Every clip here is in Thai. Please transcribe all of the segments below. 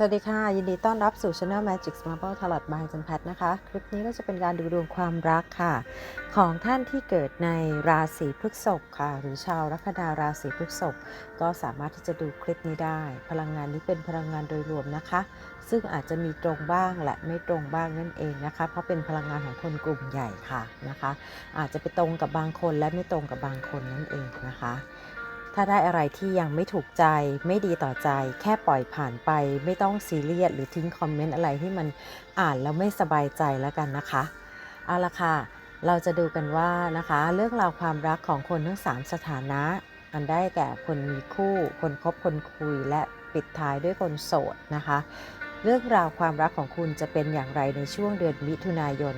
สวัสดีค่ะ ยินดีต้อนรับสู่ Channel Magic Marble Tarot by จันแพทนะคะ คลิปนี้ก็จะเป็นการดูดวงความรักค่ะ ของท่านที่เกิดในราศีพฤษภค่ะ หรือชาวลัคนาราศีพฤษภก็สามารถที่จะดูคลิปนี้ได้ พลังงานนี้เป็นพลังงานโดยรวมนะคะ ซึ่งอาจจะมีตรงบ้างและไม่ตรงบ้างนั่นเองนะคะ เพราะเป็นพลังงานของคนกลุ่มใหญ่ค่ะนะคะ อาจจะไปตรงกับบางคนและไม่ตรงกับบางคนนั่นเองนะคะ ถ้าได้อะไรที่ยังไม่ถูกใจ ไม่ดีต่อใจ แค่ปล่อยผ่านไป ไม่ต้องซีเรียสหรือทิ้งคอมเมนต์อะไรที่มันอ่านแล้วไม่สบายใจแล้วกันนะคะ เอาละค่ะ เราจะดูกันว่านะคะ เรื่องราวความรักของคนทั้ง 3 สถานะ อันได้แก่คนมีคู่ คนคบคนคุยและปิดท้ายด้วยคนโสดนะคะ เรื่องราวความรักของคุณจะเป็นอย่างไรในช่วงเดือนมิถุนายน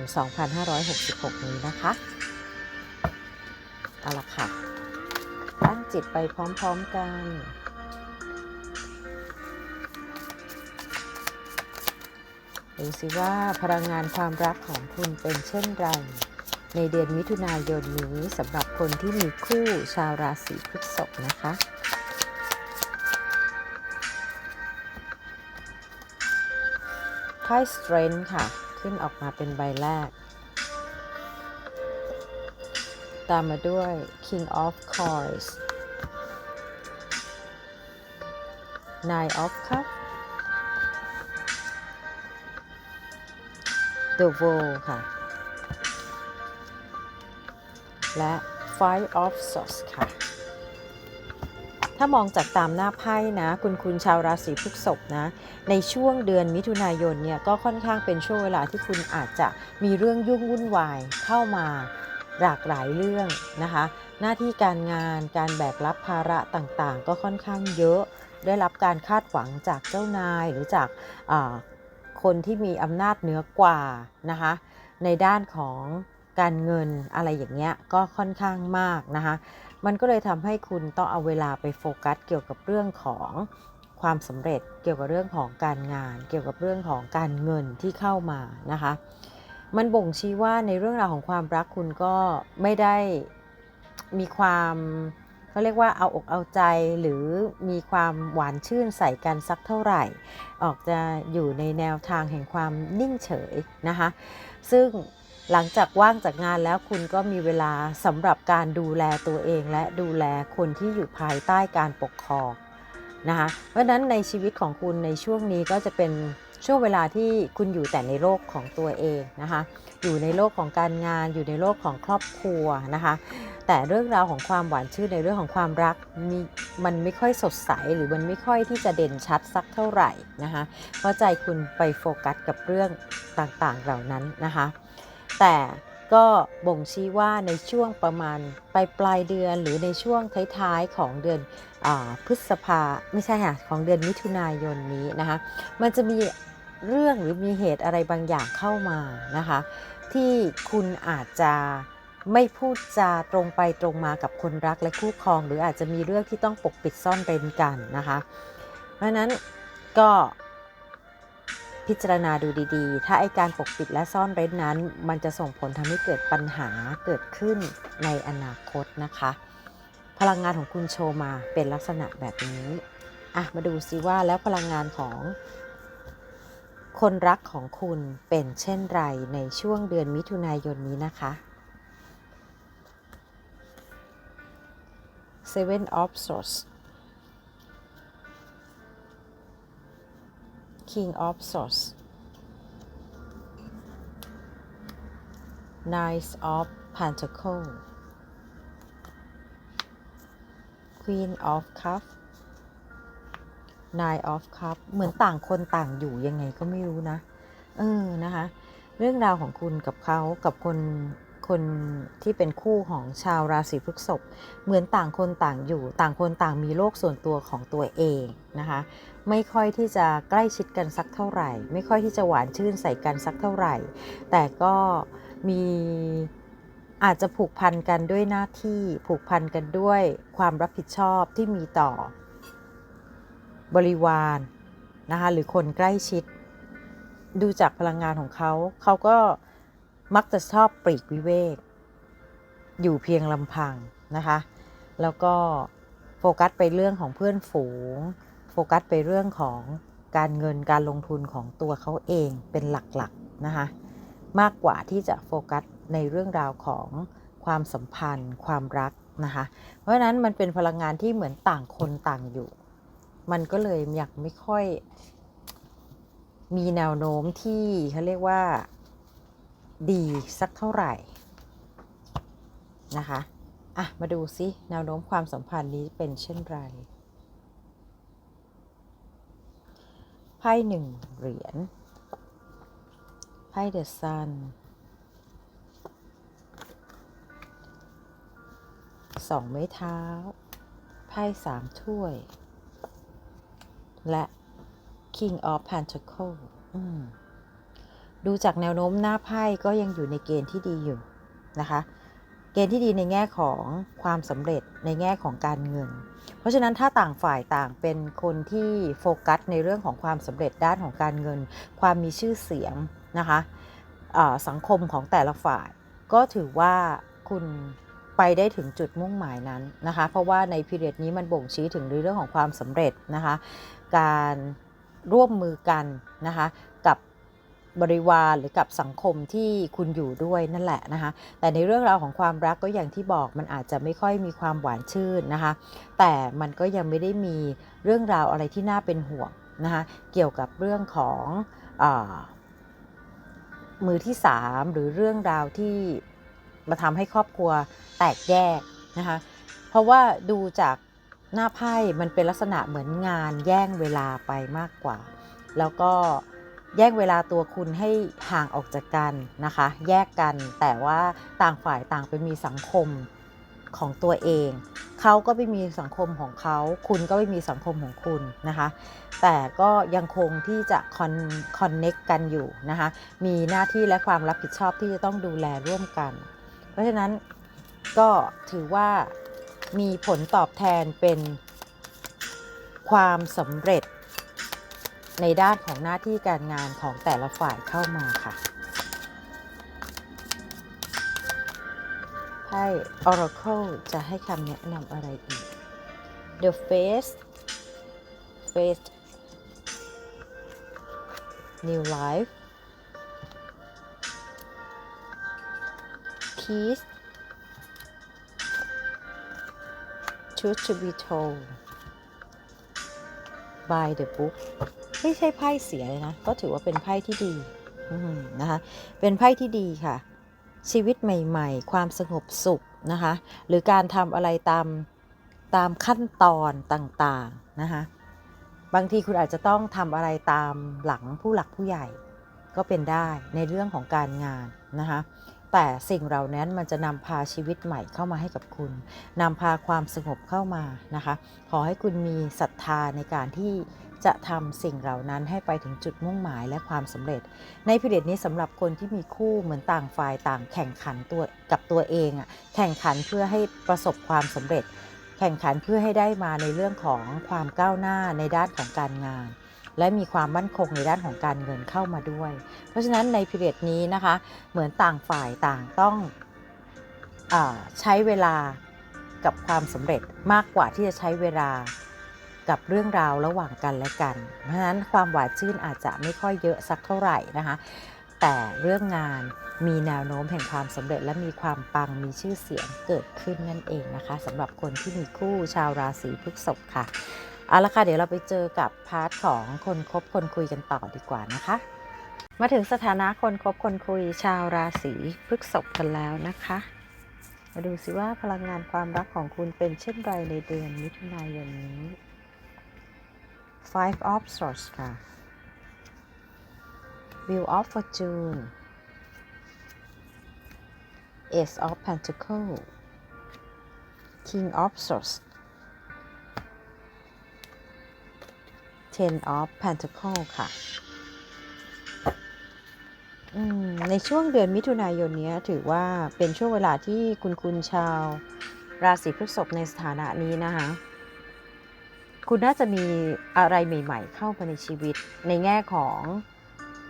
2566 นี้นะคะ เอาละค่ะ จิตไปพร้อมๆกันดูสิว่าพลังงานความรักของคุณเป็นเช่นไร ในเดือนมิถุนายนนี้สำหรับคนที่มีคู่ชาวราศีพฤษภนะคะไพ่ Strength ค่ะ ขึ้นออกมาเป็นใบแรก ตามมาด้วย King of Coins Nine of Cups The World ค่ะ และ Five of Swords ค่ะ ถ้ามองจากตามหน้าไพ่นะ คุณคุณชาวราศีพฤษภนะ ในช่วงเดือนมิถุนายนเนี่ย ก็ค่อนข้างเป็นช่วงเวลาที่คุณอาจจะมีเรื่องยุ่งวุ่นวายเข้ามาหลากหลายเรื่องนะคะ หน้าที่การงานการแบกรับภาระต่างๆ ก็ค่อนข้างเยอะ ได้รับการคาดหวังจากเจ้านายหรือจากคนที่มีอำนาจเหนือกว่านะคะในด้านของการเงินอะไรอย่างเงี้ยก็ค่อนข้างมากนะคะมันก็เลยทำให้คุณต้องเอาเวลาไปโฟกัสเกี่ยวกับเรื่องของความสำเร็จเกี่ยวกับเรื่องของการงาน เกี่ยวกับเรื่องของการเงินที่เข้ามานะคะมันบ่งชี้ว่าในเรื่องราวของความรักคุณก็ไม่ได้มีความ เขาเรียกว่าเอาอกเอาใจหรือมีความหวานชื่นใส่กันสักเท่าไหร่ ออกจะอยู่ในแนวทางแห่งความนิ่งเฉยนะคะ ซึ่งหลังจากว่างจากงานแล้วคุณก็มีเวลาสำหรับการดูแลตัวเองและดูแลคนที่อยู่ภายใต้การปกครองนะคะเพราะฉะนั้นในชีวิตของคุณในช่วงนี้ก็จะเป็น ช่วงเวลาที่คุณอยู่แต่ในโลกของตัวเองนะคะ อยู่ในโลกของการงาน อยู่ในโลกของครอบครัวนะคะ แต่เรื่องราวของความหวานชื่นในเรื่องของความรักมีมันไม่ค่อยสดใสหรือมันไม่ค่อยที่จะเด่นชัดสักเท่าไหร่นะคะเพราะใจคุณไปโฟกัสกับเรื่องต่างๆเหล่านั้นนะคะ แต่ก็บ่งชี้ว่าในช่วงประมาณปลายปลายเดือนหรือในช่วงท้ายๆของเดือนอพฤษภาไม่ใช่ค่ะของเดือนมิถุนายนนี้นะคะ มันจะมี เรื่องหรือมีเหตุอะไรบางอย่างเข้ามานะคะ ที่คุณอาจจะไม่พูดจาตรงไปตรงมากับคนรักและคู่ครอง หรืออาจจะมีเรื่องที่ต้องปกปิดซ่อนเร้นกันนะคะ เพราะนั้นก็พิจารณาดูดีๆ ถ้าไอการปกปิดและซ่อนเร้นนั้น มันจะส่งผลทำให้เกิดปัญหาเกิดขึ้นในอนาคตนะคะ พลังงานของคุณโชว์มาเป็นลักษณะแบบนี้อะมาดูซิว่าแล้วพลังงานของ คนรักของคุณเป็นเช่นไรในช่วงเดือนมิถุนายนนี้นะคะ Seven of Swords King of Swords Knight of Pentacles Queen of Cups Nine of Cup เหมือนต่างคนต่างอยู่ยังไงก็ไม่รู้นะ เออนะคะ เรื่องราวของคุณกับเขากับคนคนที่เป็นคู่ของชาวราศีพฤษภเหมือนต่างคนต่างอยู่ ต่างคนต่างมีโลกส่วนตัวของตัวเองนะคะ ไม่ค่อยที่จะใกล้ชิดกันสักเท่าไหร่ ไม่ค่อยที่จะหวานชื่นใส่กันสักเท่าไหร่ แต่ก็มีอาจจะผูกพันกันด้วยหน้าที่ผูกพันกันด้วยความรับผิดชอบที่มีต่อ บริวารนะคะหรือคนใกล้ชิด ดูจากพลังงานของเขา เขาก็มักจะชอบปลีกวิเวก อยู่เพียงลำพังนะคะ แล้วก็โฟกัสไปเรื่องของเพื่อนฝูง โฟกัสไปเรื่องของการเงินการลงทุนของตัวเขาเองเป็นหลักๆนะคะมากกว่าที่จะโฟกัสในเรื่องราวของความสัมพันธ์ ความรักนะคะ เพราะฉะนั้นมันเป็นพลังงานที่เหมือนต่างคนต่างอยู่ มันก็เลยอยากไม่ค่อย มีแนวโน้มที่เขาเรียกว่าดีสักเท่าไหร่ นะคะ อะ มาดูซิแนวโน้มความสัมพันธ์นี้เป็นเช่นไรไพ่หนึ่งเหรียญไพ่เดอะซันสองไม้เท้า ไพ่สามถ้วย และ King of Pentacle ดูจากแนวโน้มหน้าไพ่ก็ยังอยู่ในเกณฑ์ที่ดีอยู่นะคะ เกณฑ์ที่ดีในแง่ของความสำเร็จในแง่ของการเงิน เพราะฉะนั้นถ้าต่างฝ่ายต่างเป็นคนที่โฟกัสในเรื่องของความสำเร็จด้านของการเงิน ความมีชื่อเสียงนะคะสังคมของแต่ละฝ่าย ก็ถือว่าคุณไปได้ถึงจุดมุ่งหมายนั้นนะคะ เพราะว่าในพีเรียดนี้มันบ่งชี้ถึงเรื่องของความสำเร็จนะคะ การร่วมมือกันนะคะกับบริวารหรือกับสังคมที่คุณอยู่ด้วยนั่นแหละนะคะแต่ในเรื่องราวของความรักก็อย่างที่บอกมันอาจจะไม่ค่อยมีความหวานชื่นนะคะ แต่มันก็ยังไม่ได้มีเรื่องราวอะไรที่น่าเป็นห่วงนะคะเกี่ยวกับเรื่องของอมือที่ 3 หรือเรื่องราวที่มาทำให้ครอบครัวแตกแยกนะคะเพราะว่าดูจาก หน้าไพ่มันเป็นลักษณะเหมือนงานแย่งเวลาไปมากกว่า แล้วก็แย่งเวลาตัวคุณให้ห่างออกจากกันนะคะ แยกกันแต่ว่าต่างฝ่ายต่างไปมีสังคมของตัวเอง เขาก็ไม่มีสังคมของเขา คุณก็ไม่มีสังคมของคุณนะคะ แต่ก็ยังคงที่จะคอนคอนเน็กกันอยู่นะคะ มีหน้าที่และความรับผิดชอบที่จะต้องดูแลร่วมกัน เพราะฉะนั้นก็ถือว่า มีผลตอบแทนเป็นความสำเร็จ ในด้านของหน้าที่การงานของแต่ละฝ่ายเข้ามาค่ะไพ่ Oracle จะให้คำแนะนำอะไรอีก The Face Face New Life Peace Truth to be told by the book ไม่ใช่ไพ่เสียเลยนะ ก็ถือว่าเป็นไพ่ที่ดีนะคะ เป็นไพ่ที่ดีค่ะ ชีวิตใหม่ๆ ความสงบสุขนะคะ หรือการทำอะไรตามตามขั้นตอนต่างๆนะคะ บางทีคุณอาจจะต้องทำอะไรตามหลังผู้หลักผู้ใหญ่ก็เป็นได้ในเรื่องของการงานนะคะ แต่สิ่งเหล่านั้นมันจะนำพาชีวิตใหม่เข้ามาให้กับคุณนำพาความสงบเข้ามานะคะ ขอให้คุณมีศรัทธาในการที่จะทำสิ่งเหล่านั้นให้ไปถึงจุดมุ่งหมายและความสำเร็จ ในพิเรดนี้สำหรับคนที่มีคู่เหมือนต่างฝ่ายต่างแข่งขันตัวกับตัวเองอะแข่งขันเพื่อให้ประสบความสำเร็จ แข่งขันเพื่อให้ได้มาในเรื่องของความก้าวหน้าในด้านของการงาน และมีความมั่นคงในด้านของการเงินเข้ามาด้วย เพราะฉะนั้นในพิเรดนี้นะคะเหมือนต่างฝ่ายต่างต้องอใช้เวลากับความสำเร็จมากกว่าที่จะใช้เวลากับเรื่องราวระหว่างกันและกัน เพราะฉะนั้นความหวานชื่นอาจจะไม่ค่อยเยอะสักเท่าไหร่นะคะแต่เรื่องงานมีแนวโน้มแห่งความสำเร็จและมีความปังมีชื่อเสียงเกิดขึ้นนั่นเองนะคะสำหรับคนที่มีคู่ชาวราศีพฤษภค่ะ เอาละค่ะเดี๋ยวเราไปเจอกับพาร์ทของคนคบคนคุยกันต่อดีกว่านะคะ มาถึงสถานะคนคบคนคุยชาวราศีพฤษภกันแล้วนะคะ มาดูสิว่าพลังงานความรักของคุณเป็นเช่นไรในเดือนมิถุนายนนี้ Five of Swords ค่ะ Wheel of Fortune Ace of Pentacles King of Swords Ten of Pentacle ค่ะในช่วงเดือนมิถุนายนนี้ถือว่าเป็นช่วงเวลาที่คุณคุณชาว ราศีพฤษภในสถานะนี้นะคะ คุณน่าจะมีอะไรใหม่ ๆ เข้ามาในชีวิต ในแง่ของ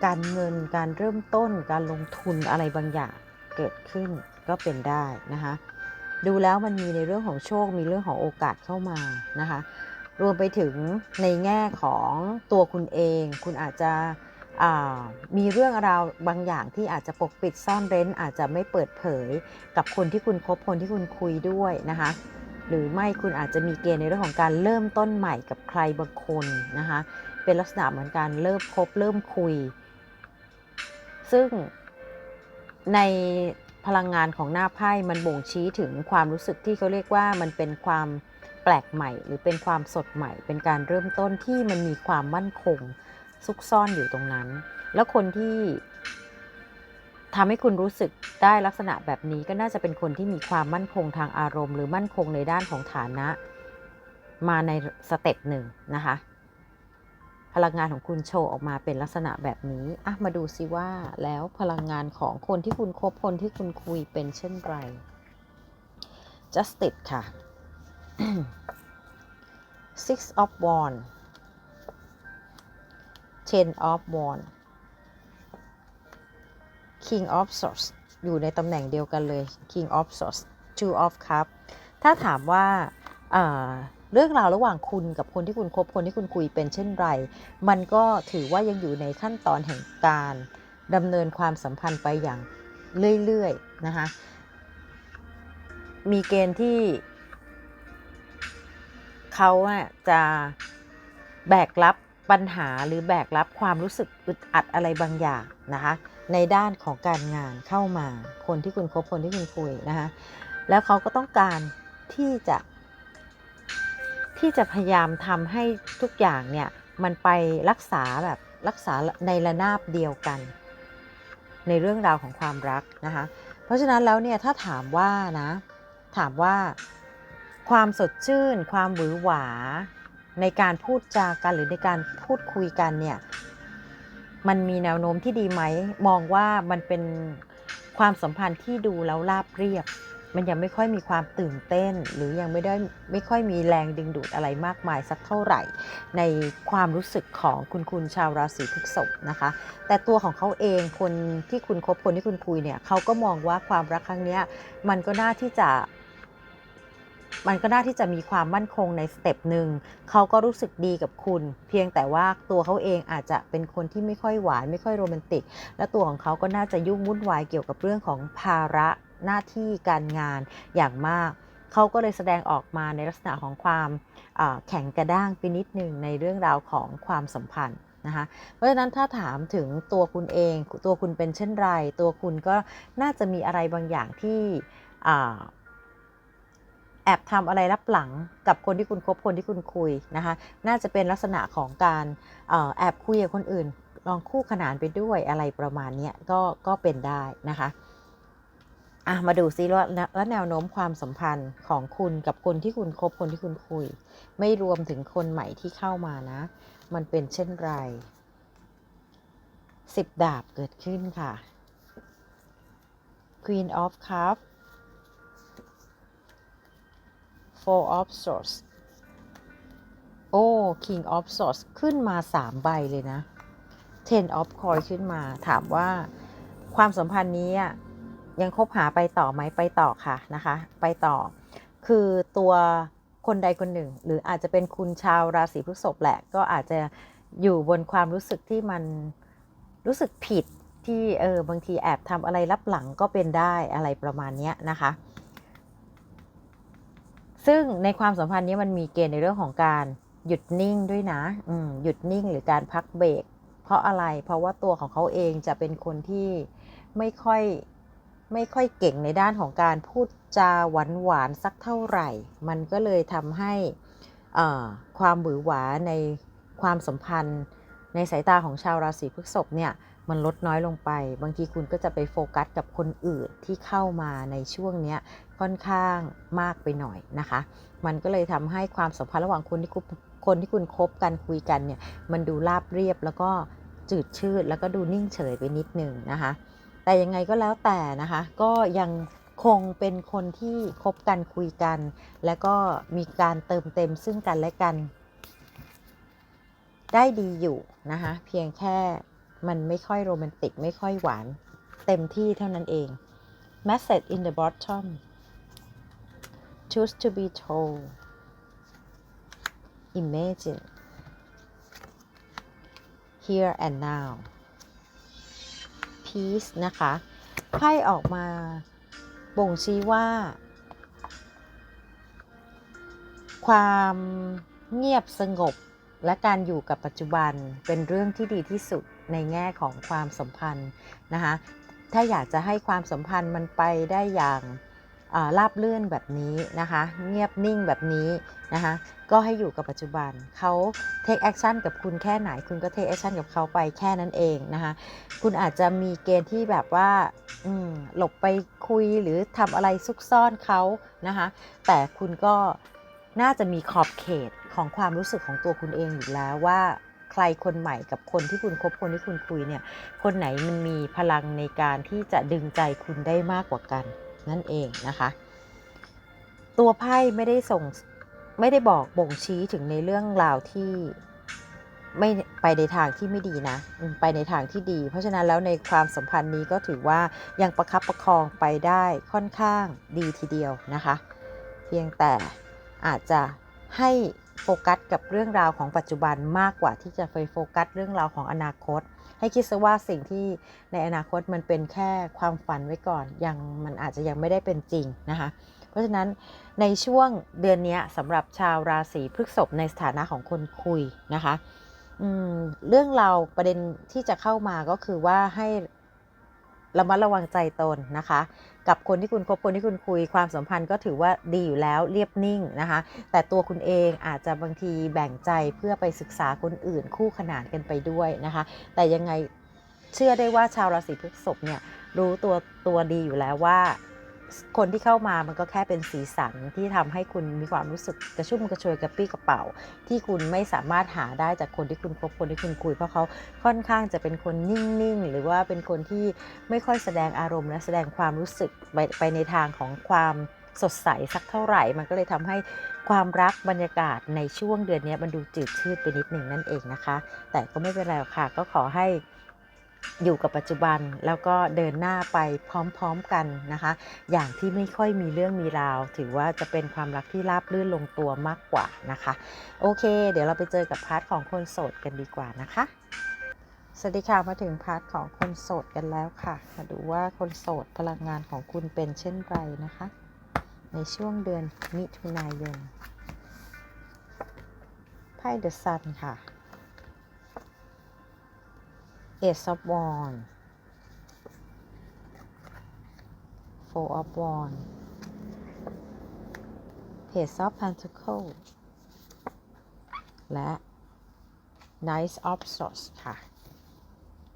การเงินการเริ่มต้น การลงทุนอะไรบางอย่างเกิดขึ้นก็เป็นได้นะคะ ดูแล้วมันมีในเรื่องของโชคมีเรื่องของโอกาสเข้ามานะคะ รวมไปถึงในแง่ของตัวคุณเอง คุณอาจจะมีเรื่องราวบางอย่างที่อาจจะปกปิดซ่อนเร้น อาจจะไม่เปิดเผยกับคนที่คุณคบคนที่คุณคุยด้วยนะคะหรือไม่คุณอาจจะมีเกณฑ์ในเรื่องของการเริ่มต้นใหม่กับใครบางคนนะคะเป็นลักษณะเหมือนการเริ่มคบเริ่มคุย ซึ่งในพลังงานของหน้าไพ่มันบ่งชี้ถึงความรู้สึกที่เขาเรียกว่ามันเป็นความ แปลกใหม่ หรือเป็นความสดใหม่ เป็นการเริ่มต้นที่มันมีความมั่นคง ซุกซ่อนอยู่ตรงนั้น แล้วคนที่ทำให้คุณรู้สึกได้ลักษณะแบบนี้ก็น่าจะเป็นคนที่มีความมั่นคงทางอารมณ์ หรือมั่นคงในด้านของฐานะ มาในสเต็ปหนึ่งนะคะ พลังงานของคุณโชว์ออกมาเป็นลักษณะแบบนี้อะมาดูซิว่าแล้วพลังงานของคนที่คุณคบคนที่คุณคุยเป็นเช่นไร justice ค่ะ six of wand ten of wand king of swords อยู่ในตำแหน่งเดียวกันเลย king of swords two of cup ถ้าถามว่าเอ่อเรื่องราวระหว่างคุณกับคนที่คุณคบคนที่คุณคุยเป็นเช่นไร มันก็ถือว่ายังอยู่ในขั้นตอนแห่งการดำเนินความสัมพันธ์ไปอย่างเรื่อยๆนะคะ มีเกณฑ์ที่ เขาอะจะแบกรับปัญหาหรือแบกรับความรู้สึกอึดอัดอะไรบางอย่างนะคะในด้านของการงานเข้ามาคนที่คุณคบคนที่คุณคุยนะคะแล้วเขาก็ต้องการที่จะ ที่จะพยายามทำให้ทุกอย่างเนี่ยมันไปรักษาแบบรักษาในระนาบเดียวกัน ในเรื่องราวของความรักนะคะเพราะฉะนั้นแล้วเนี่ยถ้าถามว่านะถามว่า ความสดชื่น ความหวือหวา ในการพูดจากันหรือในการพูดคุยกันเนี่ย มันมีแนวโน้มที่ดีไหม มองว่ามันเป็นความสัมพันธ์ที่ดูแล้วราบเรียบ มันยังไม่ค่อยมีความตื่นเต้น หรือยังไม่ได้ไม่ค่อยมีแรงดึงดูดอะไรมากมายสักเท่าไหร่ ในความรู้สึกของคุณคุณชาวราศีพฤษภนะคะ แต่ตัวของเขาเองคนที่คุณคบคนที่คุณคุยเนี่ยเขาก็มองว่าความรักครั้งนี้มันก็น่าที่จะ มันก็น่าที่จะมีความมั่นคงในสเต็ปหนึ่งเขาก็รู้สึกดีกับคุณ เพียงแต่ว่าตัวเขาเองอาจจะเป็นคนที่ไม่ค่อยหวาน ไม่ค่อยโรแมนติก และตัวของเขาก็น่าจะยุ่งวุ่นวายเกี่ยวกับเรื่องของภาระหน้าที่การงานอย่างมาก เขาก็เลยแสดงออกมาในลักษณะของความแข็งกระด้างไปนิดหนึ่งในเรื่องราวของความสัมพันธ์นะคะเพราะฉะนั้นถ้าถามถึงตัวคุณเอง ตัวคุณเป็นเช่นไร ตัวคุณก็น่าจะมีอะไรบางอย่างที่ แอบทำอะไรรับหลังกับคนที่คุณคบคนที่คุณคุยนะคะ น่าจะเป็นลักษณะของการออแอบคุยกับคนอื่น ลองคู่ขนานไปด้วยอะไรประมาณนี้ก็ก็เป็นได้นะคะอะมาดูซิว่าแล้วแนวโน้มความสัมพันธ์ของคุณกับคนที่คุณคบคนที่คุณคุย ไม่รวมถึงคนใหม่ที่เข้ามานะ มันเป็นเช่นไรสิบดาบเกิดขึ้นค่ะ Queen of Cups Four of Swords โอ้ King of Swords ขึ้นมา3ใบเลยนะ Ten of Coins ขึ้นมา ถามว่าความสัมพันธ์นี้ยังคบหาไปต่อไหมไปต่อค่ะนะคะ ไปต่อ คือตัวคนใดคนหนึ่ง หรืออาจจะเป็นคุณชาวราศีพฤษภแหละ ก็อาจจะอยู่บนความรู้สึกที่มันรู้สึกผิดที่เออบางทีแอบทำอะไรรับหลังก็เป็นได้อะไรประมาณนี้นะคะ ซึ่งในความสัมพันธ์นี้มันมีเกณฑ์ในเรื่องของการหยุดนิ่งด้วยนะหยุดนิ่งหรือการพักเบรกเพราะอะไร เพราะว่าตัวของเขาเองจะเป็นคนที่ไม่ค่อยไม่ค่อยเก่งในด้านของการพูดจาหวานหวานๆสักเท่าไหร่ มันก็เลยทำให้ความหวือหวาในความสัมพันธ์ในสายตาของชาวราศีพฤษภเนี่ย มันลดน้อยลงไป บางทีคุณก็จะไปโฟกัสกับคนอื่นที่เข้ามาในช่วงนี้ค่อนข้างมากไปหน่อยนะคะ มันก็เลยทำให้ความสัมพันธ์ระหว่างคนที่คุณคนที่คุณคบกันคุยกันเนี่ยมันดูราบเรียบแล้วก็จืดชืดแล้วก็ดูนิ่งเฉยไปนิดนึงนะคะ แต่ยังไงก็แล้วแต่นะคะ ก็ยังคงเป็นคนที่คบกันคุยกัน แล้วก็มีการเติมเต็มซึ่งกันและกัน ได้ดีอยู่นะคะ เพียงแค่ มันไม่ค่อยโรแมนติก ไม่ค่อยหวาน เต็มที่เท่านั้นเอง message in the bottom choose to be told imagine here and now peace นะคะไพ่ออกมาบ่งชี้ว่า ความเงียบสงบและการอยู่กับปัจจุบันเป็นเรื่องที่ดีที่สุด ในแง่ของความสัมพันธ์นะคะถ้าอยากจะให้ความสัมพันธ์มันไปได้อย่างราบลื่นแบบนี้นะคะเงียบนิ่งแบบนี้นะคะก็ให้อยู่กับปัจจุบันเขา take action กับคุณแค่ไหน คุณก็ take action กับเขาไปแค่นั้นเองนะคะคุณอาจจะมีเกณฑ์ที่แบบว่าหลบไปคุยหรือทำอะไรซุกซ่อนเขานะคะแต่คุณก็น่าจะมีขอบเขตของความรู้สึกของตัวคุณเองอยู่แล้วว่า ใครคนใหม่กับคนที่คุณคบคนที่คุณคุยเนี่ย คนไหนมันมีพลังในการที่จะดึงใจคุณได้มากกว่ากัน นั่นเองนะคะ ตัวไพ่ไม่ได้ส่งไม่ได้บอกบ่งชี้ถึงในเรื่องราวที่ไม่ไปในทางที่ไม่ดีนะ ไปในทางที่ดี เพราะฉะนั้นแล้วในความสัมพันธ์นี้ก็ถือว่ายังประคับประคองไปได้ค่อนข้างดีทีเดียวนะคะ เพียงแต่อาจจะให้ โฟกัสกับเรื่องราวของปัจจุบันมากกว่าที่จะไปโฟกัสเรื่องราวของอนาคต ให้คิดซะว่าสิ่งที่ในอนาคตมันเป็นแค่ความฝันไว้ก่อนยังมันอาจจะยังไม่ได้เป็นจริงนะคะเพราะฉะนั้นในช่วงเดือนนี้สำหรับชาวราศีพฤษภในสถานะของคนคุยนะคะเรื่องราวประเด็นที่จะเข้ามาก็คือว่าให้ ระมัดระวังใจตนนะคะ กับคนที่คุณคบคนที่คุณคุยความสัมพันธ์ก็ถือว่าดีอยู่แล้วเรียบนิ่งนะคะ แต่ตัวคุณเองอาจจะบางทีแบ่งใจเพื่อไปศึกษาคนอื่นคู่ขนานกันไปด้วยนะคะ แต่ยังไงเชื่อได้ว่าชาวราศีพฤษภเนี่ยรู้ตัวตัวดีอยู่แล้วว่า คนที่เข้ามามันก็แค่เป็นสีสันที่ทำให้คุณมีความรู้สึกกระชุ่มกระชวยกระปี้กระเป๋า ที่คุณไม่สามารถหาได้จากคนที่คุณคบคนที่คุณคุย เพราะเขาค่อนข้างจะเป็นคนนิ่งๆ หรือว่าเป็นคนที่ไม่ค่อยแสดงอารมณ์และแสดงความรู้สึกไปไปในทางของความสดใสสักเท่าไหร่ มันก็เลยทำให้ความรักบรรยากาศในช่วงเดือนนี้มันดูจืดชืดไปนิดหนึ่งนั่นเองนะคะ แต่ก็ไม่เป็นไรค่ะก็ขอให้ อยู่กับปัจจุบันแล้วก็เดินหน้าไปพร้อมๆกันนะคะ อย่างที่ไม่ค่อยมีเรื่องมีราว ถือว่าจะเป็นความรักที่ราบรื่นลงตัวมากกว่านะคะ โอเค เดี๋ยวเราไปเจอกับพาร์ทของคนโสดกันดีกว่านะคะ สวัสดีค่ะมาถึงพาร์ทของคนโสดกันแล้วค่ะมาดูว่าคนโสดพลังงานของคุณเป็นเช่นไรนะคะ ในช่วงเดือนมิถุนายนไพ่เดอะซันค่ะ Ace of Wands Four of Wands Page of Pentacles และ Knight of Swords ค่ะ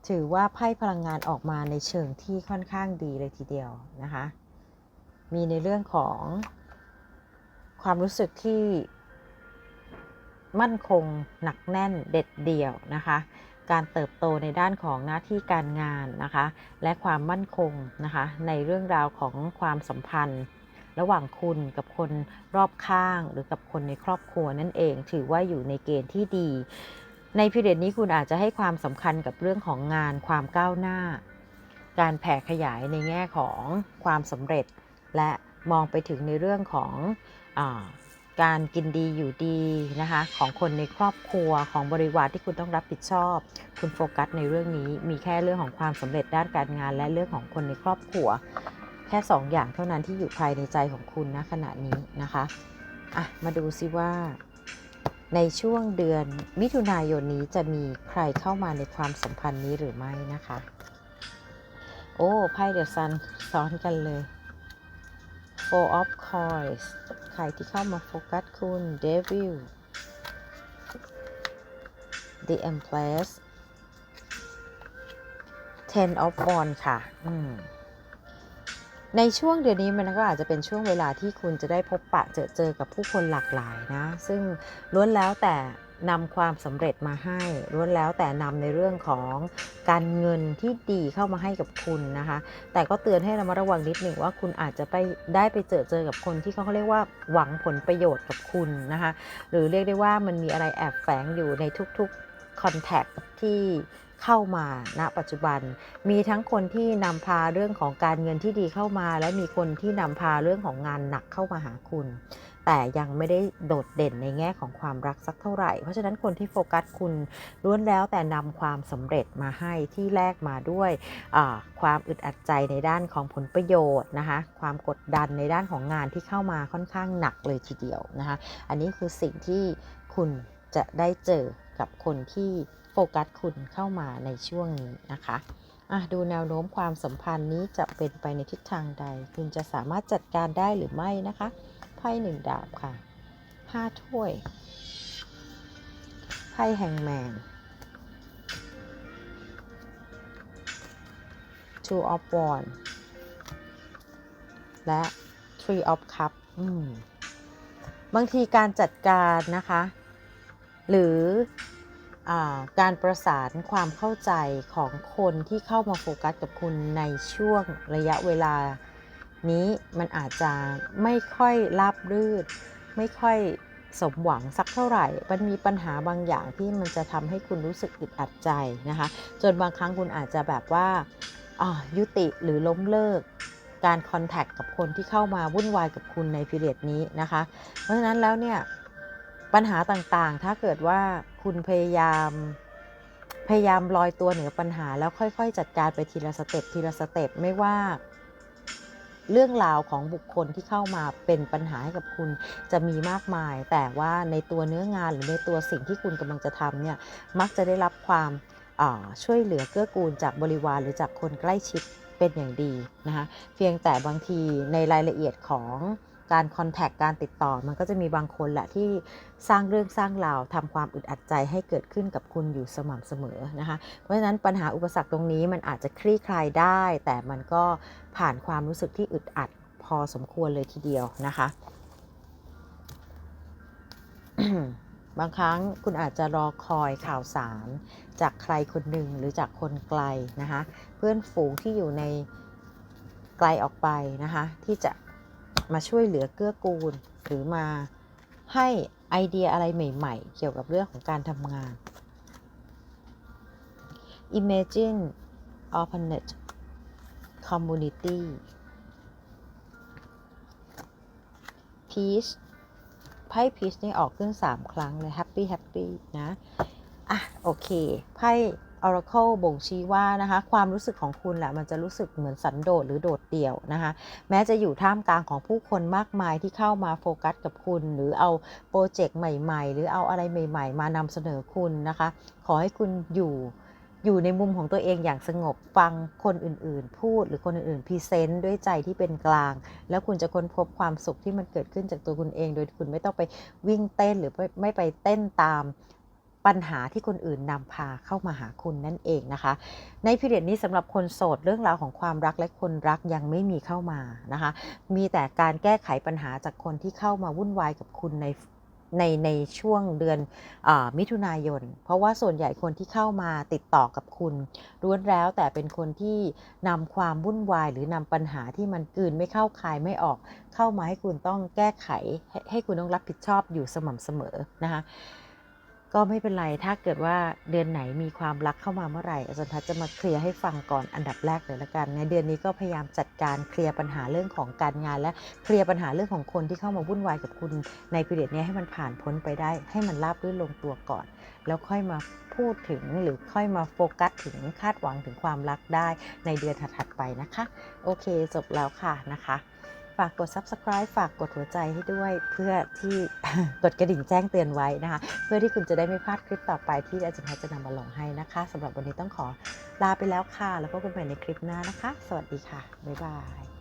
ถือว่าไพ่พลังงานออกมาในเชิงที่ค่อนข้างดีเลยทีเดียวนะคะ มีในเรื่องของความรู้สึกที่มั่นคงหนักแน่นเด็ดเดี่ยวนะคะ การเติบโตในด้านของหน้าที่การงานนะคะ และความมั่นคงนะคะ ในเรื่องราวของความสัมพันธ์ ระหว่างคุณกับคนรอบข้าง หรือกับคนในครอบครัวนั่นเอง ถือว่าอยู่ในเกณฑ์ที่ดี ในพิเรดนี้คุณอาจจะให้ความสำคัญกับเรื่องของงานความก้าวหน้า การแผ่ขยายในแง่ของความสำเร็จ และมองไปถึงในเรื่องของอ การกินดีอยู่ดีนะคะของคนในครอบครัวของบริวารที่คุณต้องรับผิดชอบ คุณโฟกัสในเรื่องนี้มีแค่เรื่องของความสำเร็จด้านการงาน และเรื่องของคนในครอบครัว แค่สองอย่างเท่านั้นที่อยู่ภายในใจของคุณณขณะนี้นะคะอะมาดูซิว่า ในช่วงเดือนมิถุนายนนี้จะมีใครเข้ามาในความสัมพันธ์นี้หรือไม่นะคะ โอ้ไพ่เดอะซันซ้อนกันเลย Four of Coins ใครที่เข้ามาโฟกัสคุณ Devil The Empress Ten of Wands ค่ะอืมในช่วงเดือนนี้มันก็อาจจะเป็นช่วงเวลาที่คุณจะได้พบปะเจอเจอกับผู้คนหลากหลายนะ ซึ่งล้วนแล้วแต่ นำความสำเร็จมาให้ล้วนแล้วแต่นำในเรื่องของการเงินที่ดีเข้ามาให้กับคุณนะคะ แต่ก็เตือนให้ระมัดระวังนิดหนึ่งว่าคุณอาจจะไปได้ไปเจอเจอกับคนที่เขาเรียกว่าหวังผลประโยชน์กับคุณนะคะ หรือเรียกได้ว่ามันมีอะไรแอบแฝงอยู่ในทุกๆคอนแทคที่เข้ามาณปัจจุบัน มีทั้งคนที่นำพาเรื่องของการเงินที่ดีเข้ามา และมีคนที่นำพาเรื่องของงานหนักเข้ามาหาคุณ แต่ยังไม่ได้โดดเด่นในแง่ของความรักสักเท่าไหร่ เพราะฉะนั้นคนที่โฟกัสคุณล้วนแล้วแต่นำความสำเร็จมาให้ที่แลกมาด้วยความอึดอัดใจในด้านของผลประโยชน์นะคะความกดดันในด้านของงานที่เข้ามาค่อนข้างหนักเลยทีเดียวนะคะอันนี้คือสิ่งที่คุณจะได้เจอกับคนที่โฟกัสคุณเข้ามาในช่วงนี้นะคะอะดูแนวโน้มความสัมพันธ์นี้จะเป็นไปในทิศทางใด คุณจะสามารถจัดการได้หรือไม่นะคะ พ่หนึ่งดาบค่ะห้าถ้วย ไพ่แฮงแมน two of wand และ three of cup อืมบางทีการจัดการนะคะ หรืออการประสานความเข้าใจของคนที่เข้ามาโฟกัสกับคุณในช่วงระยะเวลา นี้มันอาจจะไม่ค่อยราบรื่น ไม่ค่อยสมหวังสักเท่าไหร่ มันมีปัญหาบางอย่างที่มันจะทำให้คุณรู้สึกอึดอัดใจนะคะ จนบางครั้งคุณอาจจะแบบว่าอ่ายุติหรือล้มเลิกการคอนแทคกับคนที่เข้ามาวุ่นวายกับคุณในพีเรียดนี้นะคะ เพราะฉะนั้นแล้วเนี่ยปัญหาต่างๆ ถ้าเกิดว่าคุณพยายามพยายามลอยตัวเหนือปัญหาแล้วค่อย ๆ จัดการไปทีละสเต็ปทีละสเต็ปไม่ว่า เรื่องราวของบุคคลที่เข้ามาเป็นปัญหาให้กับคุณจะมีมากมาย แต่ว่าในตัวเนื้องานหรือในตัวสิ่งที่คุณกำลังจะทำเนี่ยมักจะได้รับความช่วยเหลือเกื้อกูลจากบริวารหรือจากคนใกล้ชิดเป็นอย่างดีนะคะเพียงแต่บางทีในรายละเอียดของ การคอนแทคการติดต่อ มันก็จะมีบางคนแหละที่สร้างเรื่องสร้างราวทำความอึดอัดใจให้เกิดขึ้นกับคุณอยู่สม่ำเสมอนะคะ เพราะฉะนั้นปัญหาอุปสรรคตรงนี้มันอาจจะคลี่คลายได้ แต่มันก็ผ่านความรู้สึกที่อึดอัดพอสมควรเลยทีเดียวนะคะบางครั้งคุณอาจจะรอคอยข่าวสาร จากใครคนหนึ่งหรือจากคนไกลนะคะ เพื่อนฝูงที่อยู่ในไกลออกไปนะคะ ที่จะ มาช่วยเหลือเกื้อกูล หรือมาให้ไอเดียอะไรใหม่ ๆ เกี่ยวกับเรื่องของการทำงาน Imagine Alternate Community Peace ไพ่ Peace นี่ออกขึ้น 3 ครั้งเลย Happy Happy นะ อะ โอเค ไพ่ Oracle บ่งชี้ว่านะคะความรู้สึกของคุณแหละมันจะรู้สึกเหมือนสันโดษหรือโดดเดี่ยวนะคะแม้จะอยู่ท่ามกลางของผู้คนมากมายที่เข้ามาโฟกัสกับคุณ หรือเอาโปรเจกต์ใหม่ๆ หรือเอาอะไรใหม่ ๆ มานำเสนอคุณนะคะ ขอให้คุณอยู่อยู่ในมุมของตัวเองอย่างสงบฟังคนอื่นๆ พูดหรือคนอื่นๆพรีเซนต์ด้วยใจที่เป็นกลาง แล้วคุณจะค้นพบความสุขที่มันเกิดขึ้นจากตัวคุณเอง โดยคุณไม่ต้องไปวิ่งเต้นหรือไม่ไปเต้นตาม ปัญหาที่คนอื่นนำพาเข้ามาหาคุณนั่นเองนะคะ ในพิเรียดนี้สำหรับคนโสดเรื่องราวของความรักและคนรักยังไม่มีเข้ามานะคะ มีแต่การแก้ไขปัญหาจากคนที่เข้ามาวุ่นวายกับคุณในในในช่วงเดือนอมิถุนายน เพราะว่าส่วนใหญ่คนที่เข้ามาติดต่อกับคุณล้วนแล้วแต่เป็นคนที่นำความวุ่นวายหรือนำปัญหาที่มันกืนไม่เข้าคายไม่ออก เข้ามาให้คุณต้องแก้ไขใหให้คุณต้องรับผิดชอบอยู่สม่ำเสมอนะคะ ก็ไม่เป็นไรถ้าเกิดว่าเดือนไหนมีความรักเข้ามาเมื่อไหร่อาจารย์ทัศจะมาเคลียร์ให้ฟังก่อนอันดับแรกเลยละกันในเดือนนี้ก็พยายามจัดการเคลียร์ปัญหาเรื่องของการงาน และเคลียร์ปัญหาเรื่องของคนที่เข้ามาวุ่นวายกับคุณในปีเดือนนี้ให้มันผ่านพ้นไปได้ ให้มันราบรื่นลงตัวก่อน แล้วค่อยมาพูดถึงหรือค่อยมาโฟกัสถึงคาดหวังถึงความรักได้ในเดือนถัดๆไปนะคะ โอเคจบแล้วค่ะนะคะ ฝากกด subscribe ฝากกดหัวใจให้ด้วย เพื่อที่กดกระดิ่งแจ้งเตือนไว้นะคะ เพื่อที่คุณจะได้ไม่พลาดคลิปต่อไปที่อาจารย์แพทย์จะนำมาลงให้นะคะสำหรับวันนี้ต้องขอลาไปแล้วค่ะ แล้วพบกันใหม่ในคลิปหน้านะคะ สวัสดีค่ะ บ๊ายบาย